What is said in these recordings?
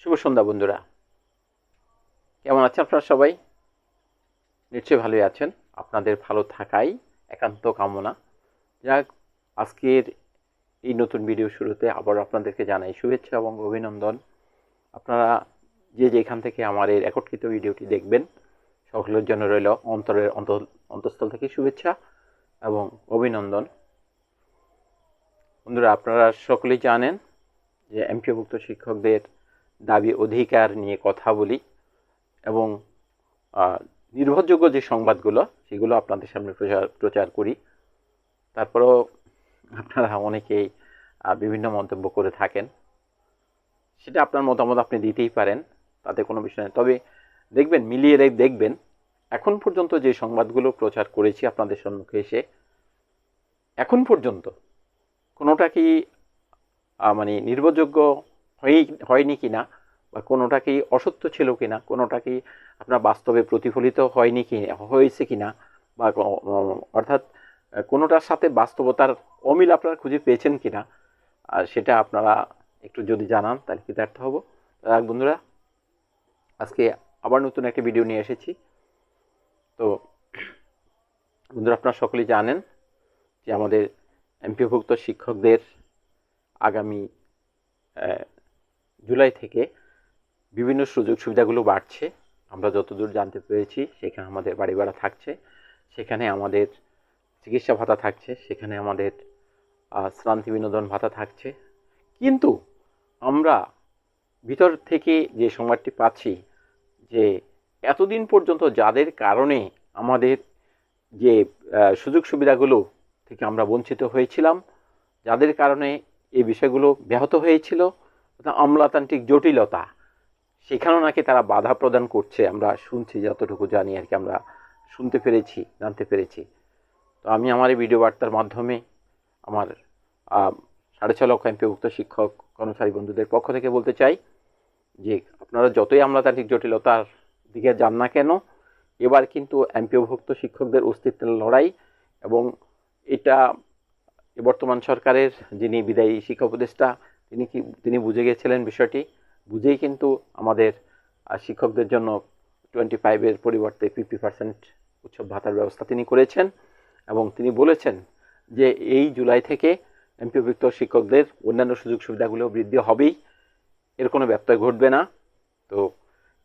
শুভ সন্ধ্যা, বন্ধুরা। কেমন আছেন আপনারা সবাই? নিশ্চয়ই ভালোই আছেন। আপনাদের ভালো থাকাই একান্ত কামনা। যাক, আজকের এই নতুন ভিডিও শুরুতে আবার আপনাদেরকে জানাই শুভেচ্ছা এবং অভিনন্দন। আপনারা যে যেখান থেকে আমার এই রেকর্ডকৃত ভিডিওটি দেখবেন, সকলের জন্য রইল অন্তরের অন্ত, অন্তঃস্থল থেকে শুভেচ্ছা এবং অভিনন্দন। বন্ধুরা, আপনারা সকলেই জানেন যে এমপিওভুক্ত শিক্ষকদের দাবি অধিকার নিয়ে কথা বলি এবং নির্ভরযোগ্য যে সংবাদগুলো, সেগুলো আপনাদের সামনে প্রচার প্রচার করি। তারপরেও আপনারা অনেকেই বিভিন্ন মন্তব্য করে থাকেন। সেটা আপনার মতামত আপনি দিতেই পারেন, তাতে কোনো বিষয় নেই। তবে দেখবেন, মিলিয়ে দেখবেন, এখন পর্যন্ত যে সংবাদগুলো প্রচার করেছি আপনাদের সম্মুখে এসে, এখন পর্যন্ত কোনোটা কি মানে নির্ভরযোগ্য হয়েই হয়নি কিনা বা কোনোটা কি অসত্য ছিল কিনা, কোনোটা কি আপনার বাস্তবে প্রতিফলিত হয়নি কি হয়েছে কি না বা অর্থাৎ কোনোটার সাথে বাস্তবতার অমিল আপনারা খুঁজে পেয়েছেন কিনা, আর সেটা আপনারা একটু যদি জানান তাহলে কৃতার্থ হব। যাক বন্ধুরা, আজকে আবার নতুন একটা ভিডিও নিয়ে এসেছি। তো বন্ধুরা, আপনারা সকলেই জানেন যে আমাদের এমপিভুক্ত শিক্ষকদের আগামী জুলাই থেকে বিভিন্ন সুযোগ সুবিধাগুলো বাড়ছে। আমরা যতদূর জানতে পেরেছি, সেখানে আমাদের বাড়ি ভাড়া থাকছে, সেখানে আমাদের চিকিৎসা ভাতা থাকছে, সেখানে আমাদের শ্রান্তি বিনোদন ভাতা থাকছে। কিন্তু আমরা ভিতর থেকে যে সংবাদটি পাচ্ছি যে এতদিন পর্যন্ত যাদের কারণে আমাদের যে সুযোগ সুবিধাগুলো থেকে আমরা বঞ্চিত হয়েছিলাম, যাদের কারণে এই বিষয়গুলো ব্যাহত হয়েছিল আমলাতান্ত্রিক জটিলতা, সেখানেও নাকি তারা বাধা প্রদান করছে, আমরা শুনছি, যতটুকু জানি আর কি, আমরা শুনতে পেরেছি, জানতে পেরেছি। তো আমি আমার এই ভিডিও বার্তার মাধ্যমে আমার সাড়ে ছ লক্ষ এমপিভুক্ত শিক্ষক, কর্মচারী বন্ধুদের পক্ষ থেকে বলতে চাই যে আপনারা যতই আমলাতান্ত্রিক জটিলতার দিকে যান না কেন, এবার কিন্তু এমপিওভুক্ত শিক্ষকদের অস্তিত্বের লড়াই এবং এটা বর্তমান সরকারের যিনি বিদায়ী শিক্ষা উপদেষ্টা তিনি কি, তিনি বুঝে গেছিলেন বিষয়টি? বুঝেই কিন্তু আমাদের শিক্ষকদের জন্য টোয়েন্টি ফাইভের পরিবর্তে ফিফটি পার্সেন্ট উৎসব ভাতার ব্যবস্থা তিনি করেছেন এবং তিনি বলেছেন যে এই জুলাই থেকে এমপিভুক্ত শিক্ষকদের অন্যান্য সুযোগ সুবিধাগুলো বৃদ্ধি হবেই। এর কোনো ব্যত্যয় ঘটবে না। তো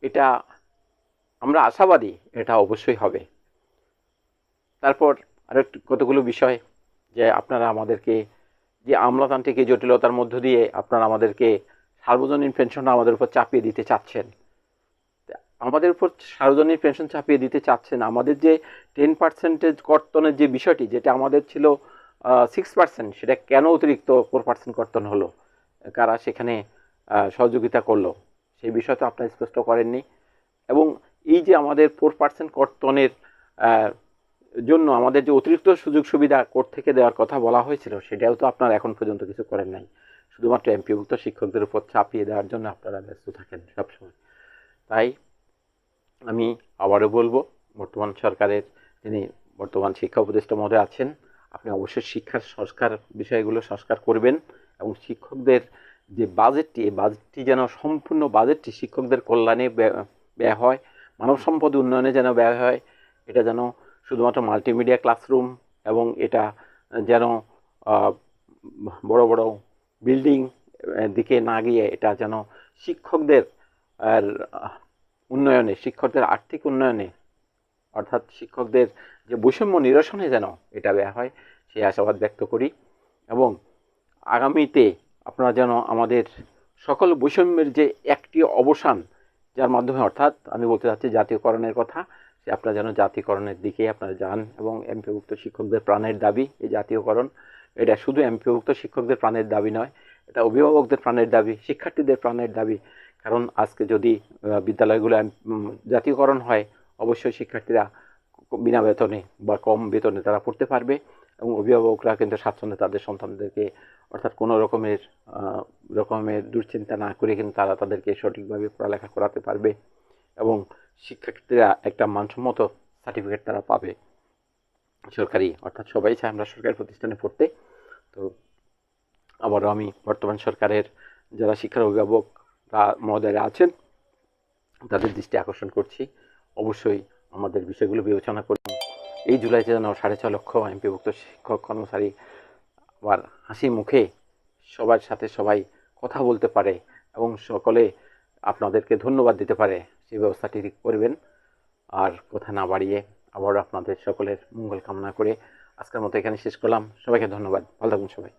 এটা আমরা আশাবাদী এটা অবশ্যই হবে। তারপর আরও একটু কতগুলো বিষয় যে আপনারা আমাদেরকে যে আমলাতান্ত্রিক এই জটিলতার মধ্য দিয়ে আপনারা আমাদেরকে সার্বজনীন পেনশনটা আমাদের উপর চাপিয়ে দিতে চাচ্ছেন। আমাদের উপর সার্বজনীন পেনশন চাপিয়ে দিতে চাচ্ছেন। আমাদের যে টেন পার্সেন্টেজ কর্তনের যে বিষয়টি, যেটা আমাদের ছিল সিক্স পার্সেন্ট, সেটা কেন অতিরিক্ত ফোর পার্সেন্ট কর্তন হলো? কারা সেখানে সহযোগিতা করল? সেই বিষয় তো আপনারা স্পষ্ট করেননি। এবং এই যে আমাদের ফোর পার্সেন্ট কর্তনের জন্য আমাদের যে অতিরিক্ত সুযোগ সুবিধা কোর্ট থেকে দেওয়ার কথা বলা হয়েছিল, সেটাও তো আপনারা এখন পর্যন্ত কিছু করেন নাই। শুধুমাত্র এমপিভুক্ত শিক্ষকদের উপর চাপিয়ে দেওয়ার জন্য আপনারা ব্যস্ত থাকেন সবসময়। তাই আমি আবারও বলব, বর্তমান সরকারের যিনি বর্তমান শিক্ষা উপদেষ্টা মহোদয় আছেন, আপনি অবশ্যই শিক্ষার সংস্কার বিষয়গুলো সংস্কার করবেন এবং শিক্ষকদের যে বাজেটটি, এই বাজেটটি যেন সম্পূর্ণ বাজেটটি শিক্ষকদের কল্যাণে ব্যয় হয়, মানব সম্পদ উন্নয়নে যেন ব্যয় হয়, এটা যেন শুধুমাত্র মাল্টিমিডিয়া ক্লাসরুম এবং এটা যেন বড় বড় বিল্ডিং দিকে না গিয়ে এটা যেন শিক্ষকদের উন্নয়নে, শিক্ষকদের আর্থিক উন্নয়নে, অর্থাৎ শিক্ষকদের যে বৈষম্য নিরসনে যেন এটা ব্যয় হয়, সেই আশাবাদ ব্যক্ত করি এবং আগামীতে আপনারা যেন আমাদের সকল বৈষম্যের যে একটি অবসান, যার মাধ্যমে অর্থাৎ আমি বলতে চাচ্ছি জাতীয়করণের কথা আপনারা যেন জাতীয়করণের দিকে আপনারা যান এবং এমপিভুক্ত শিক্ষকদের প্রাণের দাবি, এই জাতীয়করণ, এটা শুধু এমপিভুক্ত শিক্ষকদের প্রাণের দাবি নয়, এটা অভিভাবকদের প্রাণের দাবি, শিক্ষার্থীদের প্রাণের দাবি। কারণ আজকে যদি বিদ্যালয়গুলো জাতীয়করণ হয়, অবশ্যই শিক্ষার্থীরা বিনা বেতনে বা কম বেতনে তারা পড়তে পারবে এবং অভিভাবকরা কিন্তু স্বাচ্ছন্দ্যে তাদের সন্তানদেরকে অর্থাৎ কোনো রকমের রকমের দুশ্চিন্তা না করে কিন্তু তারা তাদেরকে সঠিকভাবে পড়ালেখা করাতে পারবে। এবং শিক্ষার্থীরা একটা মানসম্মত সার্টিফিকেট তারা পাবে সরকারি, অর্থাৎ সবাই চায় আমরা সরকারি প্রতিষ্ঠানে পড়তে। তো আবারও আমি বর্তমান সরকারের যারা শিক্ষার অভিভাবক তা মহোদয়রা আছেন, তাদের দৃষ্টি আকর্ষণ করছি। অবশ্যই আমাদের বিষয়গুলো বিবেচনা করুন এই জুলাইতে যেন সাড়ে ছ লক্ষ এমপিভুক্ত শিক্ষক, কর্মচারী আবার হাসি মুখে সবার সাথে সবাই কথা বলতে পারে এবং সকলে আপনাদেরকে ধন্যবাদ দিতে পারে। সেই ব্যবস্থাটি করবেন। আর কথা না বাড়িয়ে আবারও আপনাদের সকলের মঙ্গল কামনা করে আজকের মতো এখানে শেষ করলাম। সবাইকে ধন্যবাদ। ভালো থাকুন সবাই।